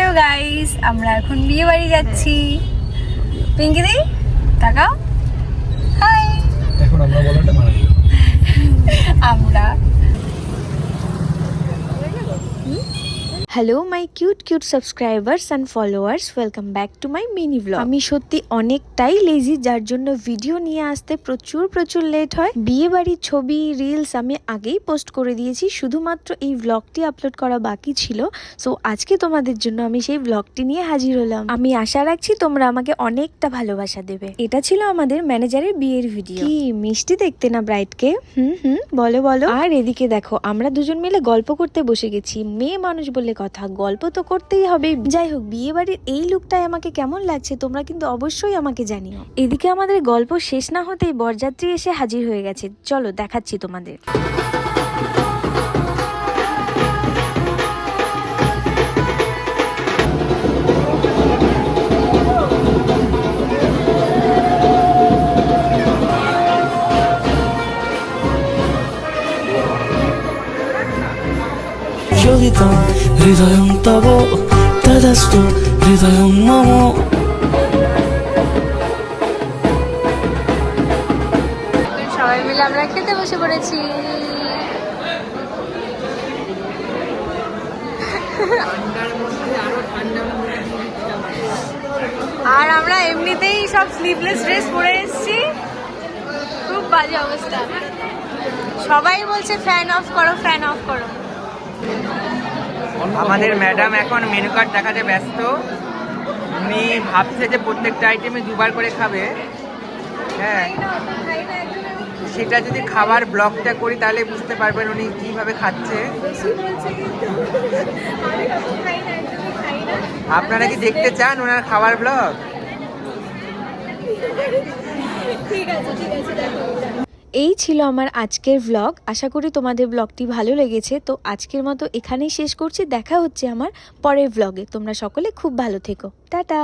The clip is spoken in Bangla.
গাইস আমরা এখন বিয়ে বাড়ি যাচ্ছি। পিঙ্কি দি তাকাও। হাই এখন আমরা বলাটা hello my cute cute subscribers and followers welcome back to my mini blog আমি সত্যি অনেকটাই লেজি যার জন্য ভিডিও নিয়ে আসতে প্রচুর প্রচুর লেট হয়। বিয়ে বাড়ির ছবি রিলস আমি আগেই পোস্ট করে দিয়েছি। শুধুমাত্র এই ব্লগটি আপলোড করা বাকি ছিল। সো আজকে তোমাদের জন্য আমি সেই ব্লগটি নিয়ে হাজির হলাম। আমি আশা রাখছি তোমরা আমাকে অনেকটা ভালোবাসা দেবে। এটা ছিল আমাদের ম্যানেজারের বিয়ের ভিডিও কি মিষ্টি দেখতে না ব্রাইটকে হুম হুম বলো বলো। আর এদিকে দেখো আমরা দুজন মিলে গল্প করতে বসে গেছি। মেয়ে মানুষ বলে কথা, গল্প তো করতেই হবে। যাই হোক বিয়ে বাড়ির এই লুকটাই আমাকে কেমন লাগছে তোমরা কিন্তু অবশ্যই আমাকে জানিও। এদিকে আমাদের গল্প শেষ না হতেই বরযাত্রী এসে হাজির হয়ে গেছে। চলো, দেখাচ্ছি তোমাদের। তম হৃদয়ং তব তদস্তু, হৃদয়ং মম। সবাই মিলে আমরা খেতে বসে পড়েছি। আর আমরা এমনিতেই সব স্লিভলেস ড্রেস পরে এসেছি। খুব বাজে অবস্থা। সবাই বলছে ফ্যান অফ করো ফ্যান অফ করো। আমাদের ম্যাডাম এখন মেনু কার্ড দেখাতে ব্যস্ত। উনি ভাবছে যে প্রত্যেকটা আইটেমে দুবার করে খাবে। হ্যাঁ। সেটা যদি খাবার ব্লগটা করি, তাহলে বুঝতে পারবেন উনি কীভাবে খাচ্ছে। আপনারা কি দেখতে চান ওনার খাবার ব্লগ এই ছিল আমার আজকের ব্লগ আশা করি তোমাদের ব্লগটি ভালো লেগেছে। তো আজকের মতো এখানেই শেষ করছি। দেখা হচ্ছে আমার পরের ব্লগে তোমরা সকলে খুব ভালো থেকো। টাটা!